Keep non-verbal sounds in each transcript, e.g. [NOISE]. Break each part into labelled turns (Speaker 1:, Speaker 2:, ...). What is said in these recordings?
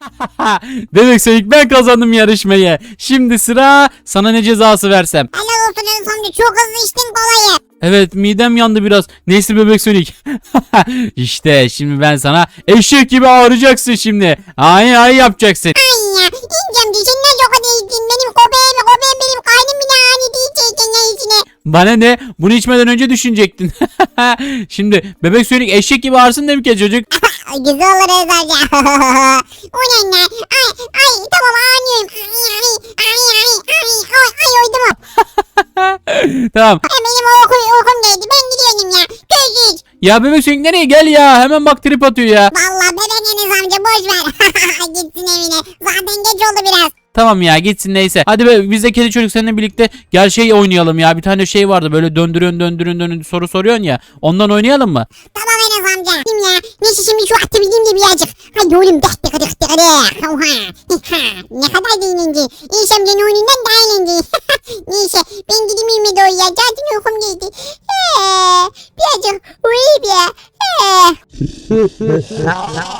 Speaker 1: [LAUGHS] Bebek Sonic ben kazandım yarışmayı. Şimdi sıra sana ne cezası versem.
Speaker 2: Helal olsun Enes amca çok hızlı içtin kolayı.
Speaker 1: Evet midem yandı biraz. Neyse bebek Sonic. [LAUGHS] işte şimdi ben sana eşek gibi ağrıyacaksın şimdi. Ay ay yapacaksın.
Speaker 2: Ay ya İnce amca sen ne çok içtin benim köpeğim köpeğim benim kaynım bile ani diyeceksin ya içine.
Speaker 1: Bana ne? Bunu içmeden önce düşünecektin. [LAUGHS] şimdi bebek Sonic eşek gibi ağrısın demek ya çocuk.
Speaker 2: Ay, Güzel olur amca. [LAUGHS] o ne ne? Ay ay tamam anlıyorum. Ay ay ay ay ay ay ay uydum o. [LAUGHS]
Speaker 1: tamam.
Speaker 2: Ay, Benim uykum, uykum geldi ben gidiyorum ya. Görüşürüz.
Speaker 1: Ya bebek Sonic nereye gel ya? Hemen bak trip atıyor ya.
Speaker 2: Valla bebek Enes amca boş ver. [LAUGHS] Gitsin evine. Zaten geç oldu biraz.
Speaker 1: Tamam ya gitsin neyse. Hadi be biz de kedi çocuk seninle birlikte gel şey oynayalım ya. Bir tane şey vardı böyle döndürün döndürün döndürün soru soruyorsun ya. Ondan oynayalım mı?
Speaker 2: Tamam Enes amca. Kim ya? Neyse şimdi şu atı bileyim de birazcık. Hadi oğlum dak dak dak dak. Oha. [LAUGHS] ne kadar da eğlenceli. Enes amcanın oyunundan daha eğlenceli. [LAUGHS] Neyse ben gideyim evime doğru ya. Zaten uykum geldi. Ee, birazcık uyuyayım ya. Ee. [LAUGHS]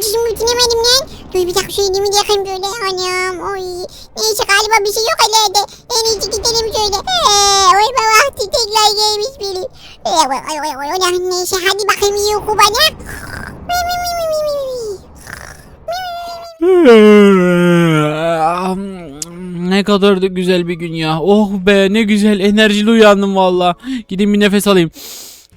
Speaker 2: Çizimi bitiremedim lan. Dur bir dakika şu elimi de yakayım böyle. Anam oy. Neyse galiba bir şey yok herhalde. En iyisi gidelim şöyle. Eee uyuma vakti tekrar gelmiş biri. Eee oy oy oy oy. oy. Neyse hadi bakayım iyi oku bana.
Speaker 1: Ne kadar da güzel bir gün ya. Oh be ne güzel enerjili uyandım valla. Gideyim bir nefes alayım.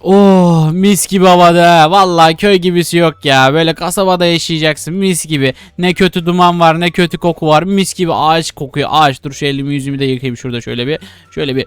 Speaker 1: Oh mis gibi havada. Valla köy gibisi yok ya. Böyle kasabada yaşayacaksın mis gibi. Ne kötü duman var ne kötü koku var. Mis gibi ağaç kokuyor. Ağaç dur şu elimi yüzümü de yıkayayım şurada şöyle bir. Şöyle bir.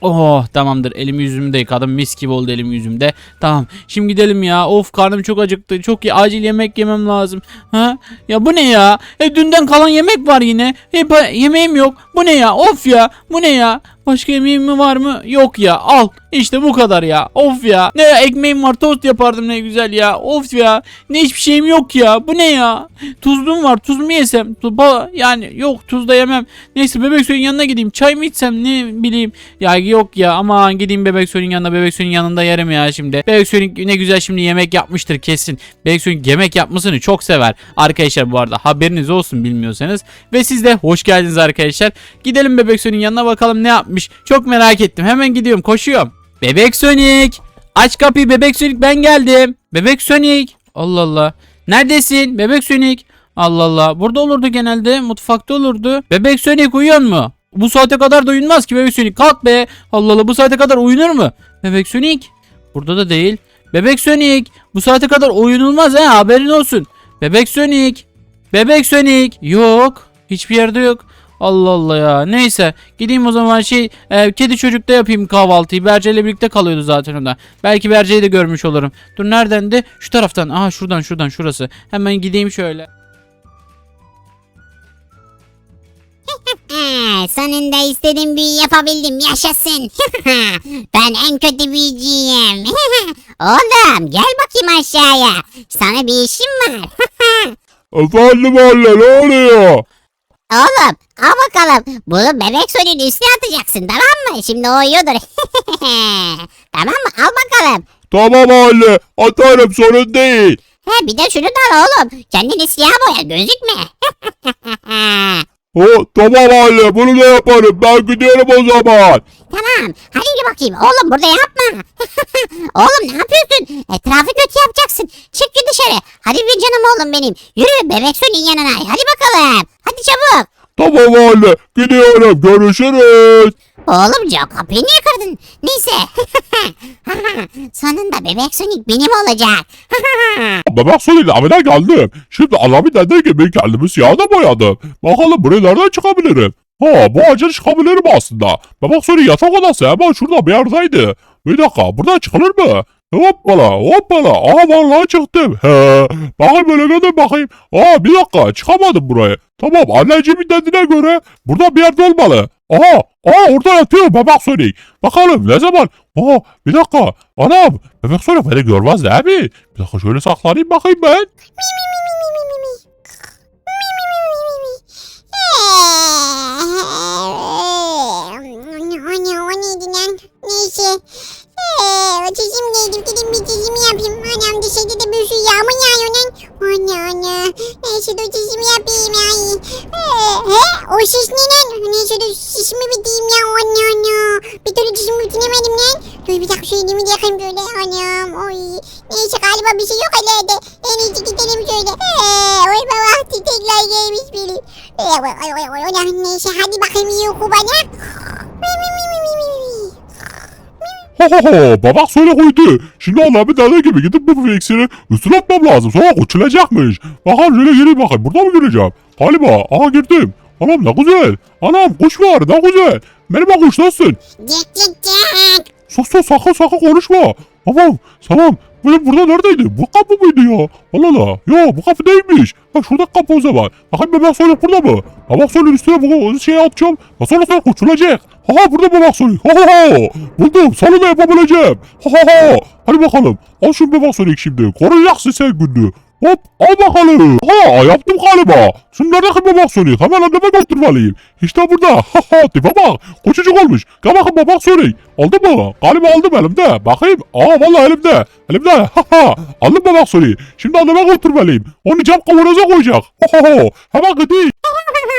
Speaker 1: Oh tamamdır elimi yüzümü de yıkadım. Mis gibi oldu elim yüzümde. Tamam şimdi gidelim ya. Of karnım çok acıktı. Çok iyi acil yemek yemem lazım. Ha? Ya bu ne ya? E dünden kalan yemek var yine. E yemeğim yok. Bu ne ya? Of ya. Bu ne ya? Başka yemeğim mi var mı? Yok ya. Al. İşte bu kadar ya. Of ya. Ne ekmeğim var tost yapardım ne güzel ya. Of ya. Ne hiçbir şeyim yok ya. Bu ne ya? Tuzluğum var. Tuz mu yesem? Tu- ba- yani yok tuz da yemem. Neyse bebek suyun yanına gideyim. Çay mı içsem ne bileyim. Ya yok ya ama gideyim bebek suyun yanına. Bebek suyun yanında yerim ya şimdi. Bebek suyun ne güzel şimdi yemek yapmıştır kesin. Bebek suyun yemek yapmasını çok sever. Arkadaşlar bu arada haberiniz olsun bilmiyorsanız. Ve siz de hoş geldiniz arkadaşlar. Gidelim bebek suyun yanına bakalım ne yapmış. Çok merak ettim. Hemen gidiyorum koşuyorum. Bebek Sonic. Aç kapıyı Bebek Sonic ben geldim. Bebek Sonic. Allah Allah. Neredesin Bebek Sonic? Allah Allah. Burada olurdu genelde. Mutfakta olurdu. Bebek Sonic uyuyor mu? Bu saate kadar da uyunmaz ki Bebek Sonic. Kalk be. Allah Allah bu saate kadar uyunur mu? Bebek Sonic. Burada da değil. Bebek Sonic. Bu saate kadar uyunulmaz ha haberin olsun. Bebek Sonic. Bebek Sonic. Yok. Hiçbir yerde yok. Allah Allah ya. Neyse. Gideyim o zaman şey e, kedi çocukta yapayım kahvaltıyı. Berce ile birlikte kalıyordu zaten o da. Belki Berce'yi de görmüş olurum. Dur nereden de? Şu taraftan. Aha şuradan şuradan şurası. Hemen gideyim şöyle. [LAUGHS]
Speaker 2: Sonunda istediğim büyüyü yapabildim. Yaşasın. [LAUGHS] ben en kötü büyücüyüm. [LAUGHS] Oğlum gel bakayım aşağıya. Sana bir işim var.
Speaker 3: Efendim anne ne oluyor?
Speaker 2: Oğlum al bakalım. Bunu bebek suyunun üstüne atacaksın tamam mı? Şimdi o uyuyordur. [LAUGHS] tamam mı? Al bakalım.
Speaker 3: Tamam anne atarım sorun değil.
Speaker 2: He bir de şunu da al oğlum. Kendini siyah boya gözükme. [LAUGHS]
Speaker 3: O tamam anne bunu da yaparım ben gidiyorum o zaman.
Speaker 2: Tamam. Hadi yürü bakayım. Oğlum burada yapma. [LAUGHS] oğlum ne yapıyorsun? Etrafı kötü yapacaksın. Çık dışarı. Hadi bir canım oğlum benim. Yürü bebek suyun yanına. Hadi bakalım. Hadi çabuk.
Speaker 3: Tamam anne gidiyorum görüşürüz.
Speaker 2: Oğlumca kapıyı niye kırdın? Neyse. [LAUGHS] Sonunda bebek Sonic benim olacak. [LAUGHS]
Speaker 3: Bebek sonuyla amele geldim. Şimdi Alamin dedi gibi kendimi siyahla boyadım. Bakalım buraya nereden çıkabilirim. Ha bu ağacın çıkabilirim aslında. Bebek Sonic yatak odası hemen şurada bir yerdeydi. Bir dakika buradan çıkılır mı? Hoppala hoppala. Aha vallahi çıktım. He. Bakayım böyle gördüm bakayım. Aa bir dakika çıkamadım buraya. Tamam anneciğimin dediğine göre burada bir yerde olmalı. Aha aa orada yatıyor bebek Sonic. Bakalım ne zaman? Aa bir dakika. Anam bebek Sonic beni görmez değil mi? Bir dakika şöyle saklanayım bakayım ben.
Speaker 2: Lan? Neyse. Eee çizim giydim gidin bir çizimi yapayım. Annem dışarıda da bir sürü yağmur yağıyor lan. Anne anne. Neyse dur çizimi yapayım ay. Eee, he o şiş ne lan? Neyse dur şişimi bitireyim ya anne anne. Bir türlü çizimi bitiremedim lan. Dur bir dakika şu elimi yakayım şöyle. Annem oy. Neyse galiba bir şey yok herhalde. En iyisi gidelim şöyle. Eee oy baba tekrar gelmiş biri. Eee oy oy oy. oy. Neyse hadi bakayım iyi oku bana. Mi mi mi mi mi mi mi.
Speaker 3: Ho ho ho babak söyle koydu. Şimdi Allah bir tane gibi gidip bu iksiri üstüne atmam lazım. Sonra uçulacakmış. Bakalım şöyle gireyim bakayım. Burada mı gireceğim? Galiba. Aha girdim. Anam ne güzel. Anam kuş var ne güzel. Merhaba kuş nasılsın?
Speaker 2: Cek cek cek.
Speaker 3: Sus sus sakın sakın konuşma. Tamam tamam. Benim burada neredeydi? Bu kapı mıydı ya? Allah Allah. Yo bu kapı değilmiş. Ha şurada kapı o zaman. Bakayım bebek soyuk burada mı? Bebek soyun üstüne bu şeyi atacağım. Ha sonra sonra uçulacak. Ha ha burada bebek soyuk. Ha ha ha. Buldum. Sana da yapabileceğim. Ha ha ha. Hadi bakalım. Al şu bebek soyuk şimdi. Koruyacaksın sen gününü. Hop al bakalım. Ha yaptım galiba. Şimdi neredeki bebek soyuk? Hemen anneme götürmeliyim. İşte burada. [LAUGHS] Ha ha tipe bak. Koçucuk olmuş. Gel bakın bebek soyuk. Aldın mı? Galiba aldım elimde. Bakayım. Aa vallahi elimde. Elimde. Ha ha. Aldım bebek soyuk. Şimdi anneme götürmeliyim. Onu cam kavanoza koyacak. Ha ha ha. Hemen gideyim.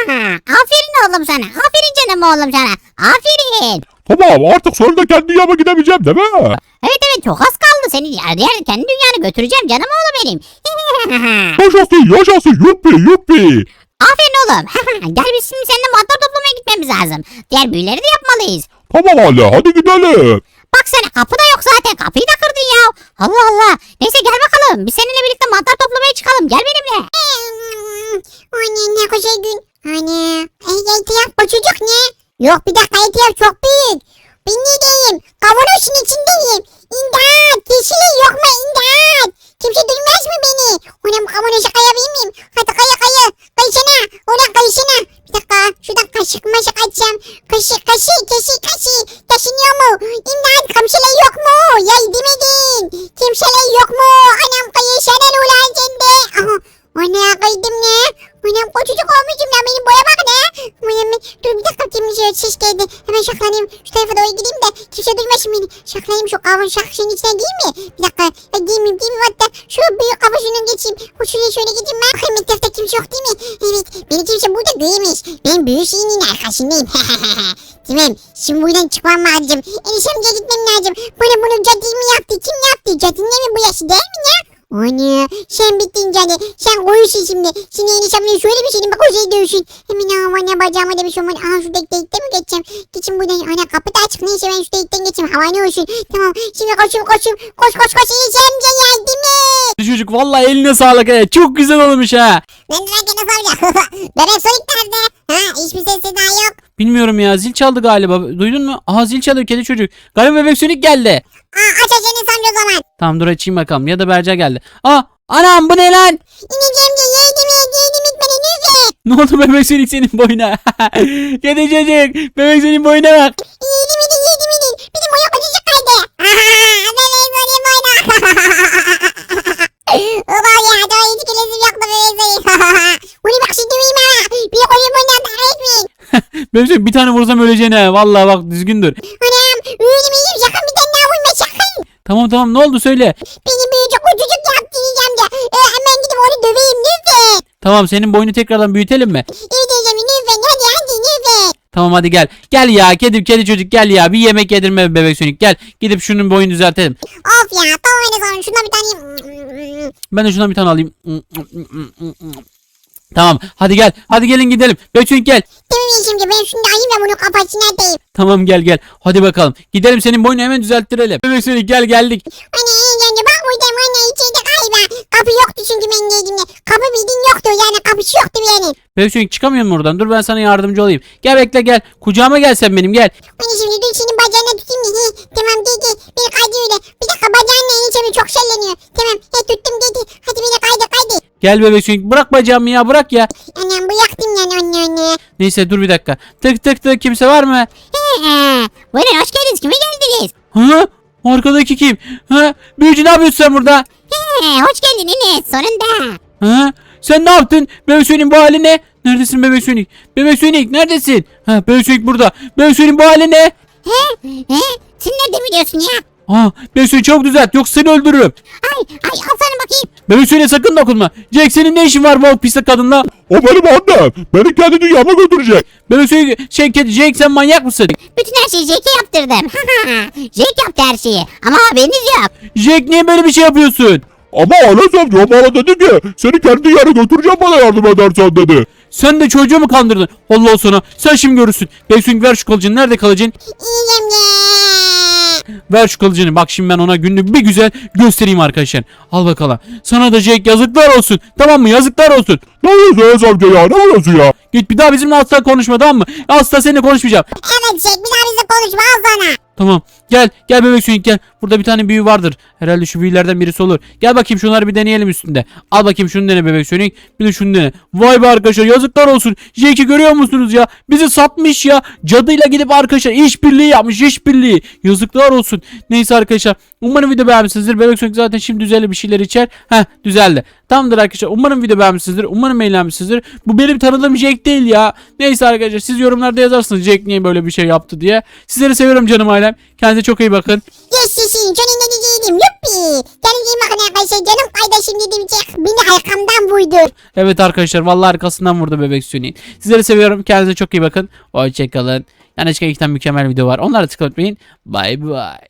Speaker 3: [LAUGHS]
Speaker 2: Aferin oğlum sana. Aferin canım oğlum sana. Aferin.
Speaker 3: Tamam artık sonunda kendi yama gidemeyeceğim değil mi?
Speaker 2: Evet evet çok az kaldı. Seni diğer, diğer kendi dünyanı götüreceğim canım oğlum benim. [LAUGHS]
Speaker 3: Yaşasın yaşasın yuppi yuppi.
Speaker 2: Aferin oğlum. [LAUGHS] Gel biz şimdi seninle mantar toplamaya gitmemiz lazım. Diğer büyüleri de yapmalıyız.
Speaker 3: Tamam anne hadi gidelim.
Speaker 2: Bak sen kapı da yok zaten. Kapıyı da kırdın ya. Allah Allah. Neyse gel bakalım. Biz seninle birlikte mantar toplamaya çıkalım. Gel benimle. Anne ne güzel gün. Anne. Ehtiyat bu çocuk ne? Yok bir dakika ehtiyat çok büyük. Ben ne diyeyim? Kavanozun içindeyim. İmdat. Kişiliği yok mu imdat? Kimse duymaz mı beni? Ulan bu kavanoza kayabilir miyim? Hadi kaya kaya. Kayışına. Ulan kayışına. Bir dakika. Şuradan kaşık maşık açacağım. Kaşık kaşık kaşık kaşık. Taşınıyor mu? İmdat kimseler yok mu? Yardım edin. Kimseler yok mu? Anam kayışana ulan sende. Aha. Ana kaydım ne? Anam küçücük olmuşum ya benim boya bak ne? Anam dur bir dakika kimse şey, ses geldi. Hemen şaklanayım. Şu tarafa doğru gideyim de kimse duymasın beni. Şaklanayım şu kavun şakşının içine değil mi? Bir dakika. Ya, giyeyim giyeyim hatta. Şu büyük kavusunun geçeyim. Şuraya şöyle gideyim ben. Bakayım etrafta kimse yok değil mi? Evet. Beni kimse burada duyamaz. Ben büyük şeyinin arkasındayım. [LAUGHS] tamam. Şimdi buradan çıkmam lazım. Enişemce gitmem lazım. Bana bunu cadı mı yaptı? Kim yaptı? Cadının mi bu yaşı değil mi ya? Anne sen bittin cadı. Sen koyuyorsun şimdi. Şimdi enişemle şöyle bir şeyin bak o şey dövüşün. Hemen havana bacağıma da bir şey olmadı. Aha şu delikte mi geçeceğim? Geçin buradan. Ana kapı da açık. Neyse ben şu delikten geçeyim. Hava ne olsun. Tamam şimdi koşayım koşayım. Koş koş koş. Enişemce yardım et.
Speaker 1: Çocuk vallahi eline sağlık he. Çok güzel olmuş ha.
Speaker 2: Ben de gene soracağım. [LAUGHS] Bebek Sonic nerede? Ha hiçbir sesi daha yok.
Speaker 1: Bilmiyorum ya zil çaldı galiba. Duydun mu? Aha zil çalıyor kedi çocuk. Galiba bebek sönük geldi.
Speaker 2: Aa aç aç Enes amca o zaman.
Speaker 1: Tamam dur açayım bakalım. Ya da Berca geldi. Aa anam bu ne lan?
Speaker 2: İneceğim yardım et yardım et bana lütfen.
Speaker 1: Ne oldu bebek sönük senin boyuna? [LAUGHS] kedi çocuk. Bebek senin boyuna bak.
Speaker 2: Yardım edin yardım edin. Benim boya küçücük
Speaker 1: Sönük bir tane vursam öleceksin ha. Vallahi bak düzgün dur.
Speaker 2: Anam uyuyayım sakın bir tane daha vurma sakın.
Speaker 1: Tamam tamam ne oldu söyle.
Speaker 2: Beni büyücük küçücük yaptı diyeceğim de. Ee, hemen gidip onu döveyim lütfen.
Speaker 1: Tamam senin boyunu tekrardan büyütelim mi?
Speaker 2: Evet diyeceğim lütfen hadi hadi lütfen.
Speaker 1: Tamam hadi gel. Gel ya kedi kedi çocuk gel ya. Bir yemek yedirme bebek sönük. Gel gidip şunun boyunu düzeltelim.
Speaker 2: Of ya tamam öyle zaman şundan bir tane
Speaker 1: Ben de şundan bir tane alayım. Tamam hadi gel. Hadi gelin gidelim. Sönük gel.
Speaker 2: Tamam şimdi ben şunu da alayım da bunu kafasına atayım.
Speaker 1: Tamam gel gel. Hadi bakalım. Gidelim senin boyunu hemen düzelttirelim. Bebek sönük gel geldik.
Speaker 2: Anne iyi önce bak buradayım anne içeride galiba. Kapı yoktu çünkü ben geldiğimde. kapı bildiğin yoktu yani kapısı yoktu yani.
Speaker 1: Bebek Sonic çıkamıyor mu oradan? Dur ben sana yardımcı olayım. Gel bekle gel. Kucağıma gel sen benim gel.
Speaker 2: Hani şimdi dur senin bacağına He, tamam dedi. Bir kaydı öyle. Bir dakika bacağınla enişemi çok şelleniyor. Tamam he tuttum dedi. Hadi beni kaydı kaydı.
Speaker 1: Gel bebek Sonic bırak bacağımı ya bırak ya.
Speaker 2: Anam bu yaktım yani anne anne.
Speaker 1: Neyse dur bir dakika. Tık tık tık kimse var mı?
Speaker 2: Buyurun hoş geldiniz. Kime geldiniz?
Speaker 1: Ha? Arkadaki kim? Ha? Büyücü ne yapıyorsun sen burada?
Speaker 2: hoş geldiniz sonunda.
Speaker 1: Ha? Sen ne yaptın? Bebek Sonic bu hali ne? Neredesin Bebek Sonic? Bebek Sonic neredesin? Ha Bebek Sonic burada. Bebek Sonic bu hali ne?
Speaker 2: He? He? Sen nerede biliyorsun ya?
Speaker 1: Ha Bebek çok düzelt yoksa seni öldürürüm.
Speaker 2: Ay ay al sana bakayım.
Speaker 1: Bebek Sonic sakın dokunma. Jack senin ne işin var bu pislik kadınla?
Speaker 3: O benim annem. Beni kendi dünyama götürecek.
Speaker 1: Bebek Sonic şey kedi Jack sen manyak mısın?
Speaker 2: Bütün her şeyi Jack'e yaptırdım. Jack yaptı her şeyi. Ama haberiniz yok.
Speaker 1: Jack niye böyle bir şey yapıyorsun?
Speaker 3: Ama o bana dedi ki seni kendi dünyana götüreceğim bana yardım edersen dedi.
Speaker 1: Sen de çocuğu mu kandırdın? Allah sana. Sen şimdi görürsün. Sonic ver şu kılıcını. Nerede kılıcın? Ver şu kılıcını. Bak şimdi ben ona günlük bir güzel göstereyim arkadaşlar. Al bakalım. Sana da Jack yazıklar olsun. Tamam mı? Yazıklar olsun.
Speaker 3: Ne oluyorsun Enes amca ya ne oluyorsun ya?
Speaker 1: Git bir daha bizimle asla konuşma tamam mı? Asla seninle konuşmayacağım.
Speaker 2: Evet Jack bir daha bizle konuşma al sana.
Speaker 1: Tamam. Gel. Gel bebek Sonic gel. Burada bir tane büyü vardır. Herhalde şu büyülerden birisi olur. Gel bakayım şunları bir deneyelim üstünde. Al bakayım şunu dene bebek Sonic. Bir de şunu dene. Vay be arkadaşlar yazıklar olsun. Jack'i görüyor musunuz ya? Bizi satmış ya. Cadıyla gidip arkadaşlar işbirliği yapmış. işbirliği. Yazıklar olsun. Neyse arkadaşlar. Umarım video beğenmişsinizdir. Bebek Sonic zaten şimdi düzenli bir şeyler içer. Heh düzeldi. Tamamdır arkadaşlar. Umarım video beğenmişsinizdir. Umarım eğlenmişsinizdir. Bu benim tanıdığım Jack değil ya. Neyse arkadaşlar siz yorumlarda yazarsınız Jack niye böyle bir şey yaptı diye. Sizleri seviyorum canım ailem. Kendinize çok iyi bakın.
Speaker 2: Yaşasın çok ne diyeceğim yuppi. Kendinize iyi bakın arkadaşlar canım kardeşim dedim Jack. Beni arkamdan vurdu.
Speaker 1: Evet arkadaşlar vallahi arkasından vurdu bebek Sonic. Sizleri seviyorum. Kendinize çok iyi bakın. Hoşçakalın. Yani çıkan iki tane mükemmel video var. Onlara tıklamayın. Bye bye.